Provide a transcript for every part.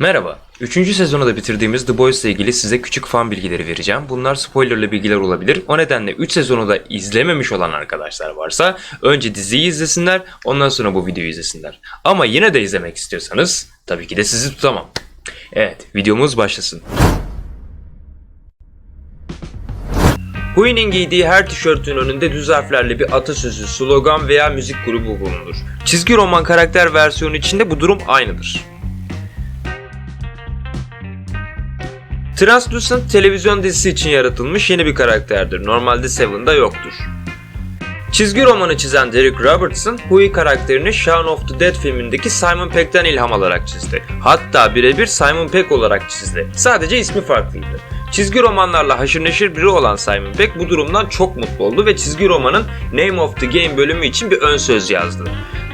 Merhaba. Üçüncü sezonu da bitirdiğimiz The Boys ile ilgili size küçük fan bilgileri vereceğim. Bunlar spoilerlı bilgiler olabilir. O nedenle 3 sezonu da izlememiş olan arkadaşlar varsa önce diziyi izlesinler ondan sonra bu videoyu izlesinler. Ama yine de izlemek istiyorsanız tabii ki de sizi tutamam. Evet videomuz başlasın. Huey'nin giydiği her tişörtün önünde düz harflerle bir atasözü, slogan veya müzik grubu bulunur. Çizgi roman karakter versiyonu içinde bu durum aynıdır. Translucent televizyon dizisi için yaratılmış yeni bir karakterdir. Normalde Seven'da yoktur. Çizgi romanı çizen Derek Robertson, Huey karakterini Shaun of the Dead filmindeki Simon Pegg'ten ilham alarak çizdi. Hatta birebir Simon Pegg olarak çizdi. Sadece ismi farklıydı. Çizgi romanlarla haşır neşir biri olan Simon Pegg bu durumdan çok mutlu oldu ve çizgi romanın Name of the Game bölümü için bir ön söz yazdı.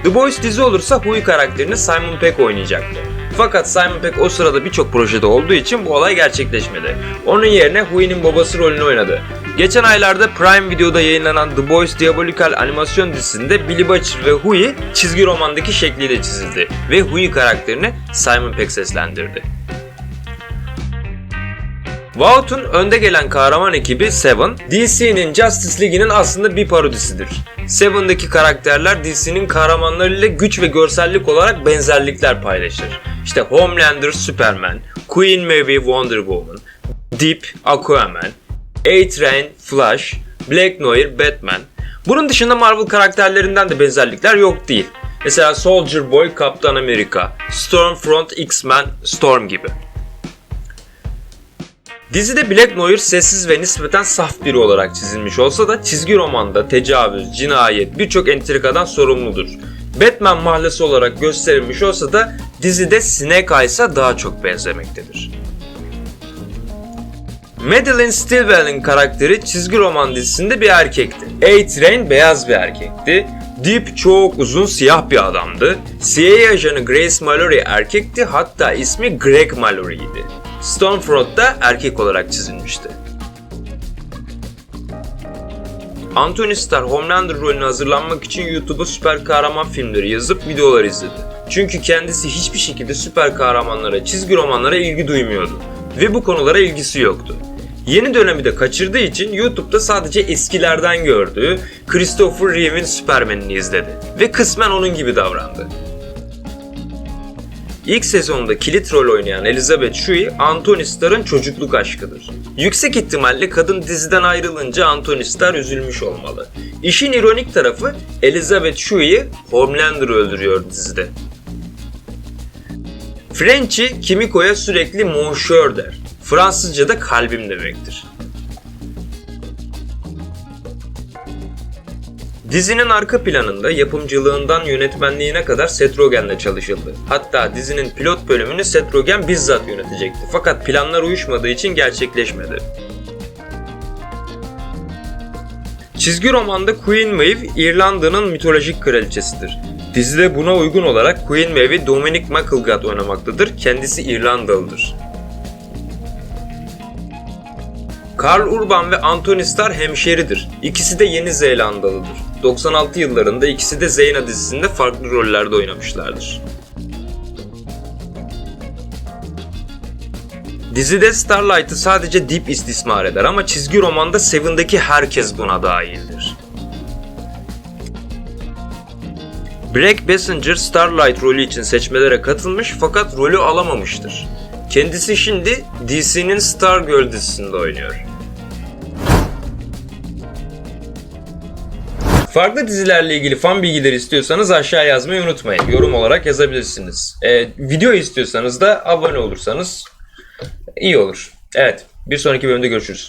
The Boys dizi olursa Huey karakterini Simon Pegg oynayacaktı. Fakat Simon Pegg o sırada birçok projede olduğu için bu olay gerçekleşmedi. Onun yerine Huey'nin babası rolünü oynadı. Geçen aylarda Prime Video'da yayınlanan The Boys Diabolical animasyon dizisinde Billy Butcher ve Huey çizgi romandaki şekliyle çizildi ve Huey karakterini Simon Pegg seslendirdi. Vaught'un önde gelen kahraman ekibi Seven, DC'nin Justice League'inin aslında bir parodisidir. Seven'daki karakterler DC'nin kahramanlarıyla güç ve görsellik olarak benzerlikler paylaşır. İşte Homelander, Superman, Queen Maeve, Wonder Woman, Deep, Aquaman, A-Train, Flash, Black Noir, Batman. Bunun dışında Marvel karakterlerinden de benzerlikler yok değil. Mesela Soldier Boy, Kaptan Amerika, Stormfront, X-Men, Storm gibi. Dizide Black Noir sessiz ve nispeten saf biri olarak çizilmiş olsa da çizgi romanda tecavüz, cinayet birçok entrikadan sorumludur. Batman mahallesi olarak gösterilmiş olsa da dizide Snake Eyes'a daha çok benzemektedir. Madeline Stilwell'in karakteri çizgi roman dizisinde bir erkekti. A-Train beyaz bir erkekti. Deep çok uzun siyah bir adamdı. CIA ajanı Grace Mallory erkekti hatta ismi Greg Mallory'ydi. Stormfront da erkek olarak çizilmişti. Anthony Starr Homelander rolüne hazırlanmak için YouTube'a süper kahraman filmleri yazıp videolar izledi. Çünkü kendisi hiçbir şekilde süper kahramanlara, çizgi romanlara ilgi duymuyordu ve bu konulara ilgisi yoktu. Yeni dönemi de kaçırdığı için YouTube'da sadece eskilerden gördüğü Christopher Reeve'in Superman'ini izledi ve kısmen onun gibi davrandı. İlk sezonda kilit rol oynayan Elizabeth Shue, Anthony Starr'ın çocukluk aşkıdır. Yüksek ihtimalle kadın diziden ayrılınca Anthony Starr üzülmüş olmalı. İşin ironik tarafı Elizabeth Shue'yi Homelander öldürüyor dizide. Frenchie Kimiko'ya sürekli Monsieur der. Fransızca'da kalbim demektir. Dizinin arka planında yapımcılığından yönetmenliğine kadar Seth Rogen'le çalışıldı. Hatta dizinin pilot bölümünü Seth Rogen bizzat yönetecekti. Fakat planlar uyuşmadığı için gerçekleşmedi. Çizgi romanda Queen Maeve İrlanda'nın mitolojik kraliçesidir. Dizide buna uygun olarak Queen Maeve'i Dominic McElgat oynamaktadır. Kendisi İrlandalıdır. Karl Urban ve Anthony Starr hemşeridir. İkisi de Yeni Zelandalıdır. 96 yıllarında ikisi de Zeyna dizisinde farklı rollerde oynamışlardır. Dizide Starlight'ı sadece Deep istismar eder ama çizgi romanda Seven'daki herkes buna dahildir. Black Passenger Starlight rolü için seçmelere katılmış fakat rolü alamamıştır. Kendisi şimdi DC'nin Stargirl dizisinde oynuyor. Farklı dizilerle ilgili fan bilgileri istiyorsanız aşağı yazmayı unutmayın. Yorum olarak yazabilirsiniz. Ee, video istiyorsanız da abone olursanız iyi olur. Evet, bir sonraki bölümde görüşürüz.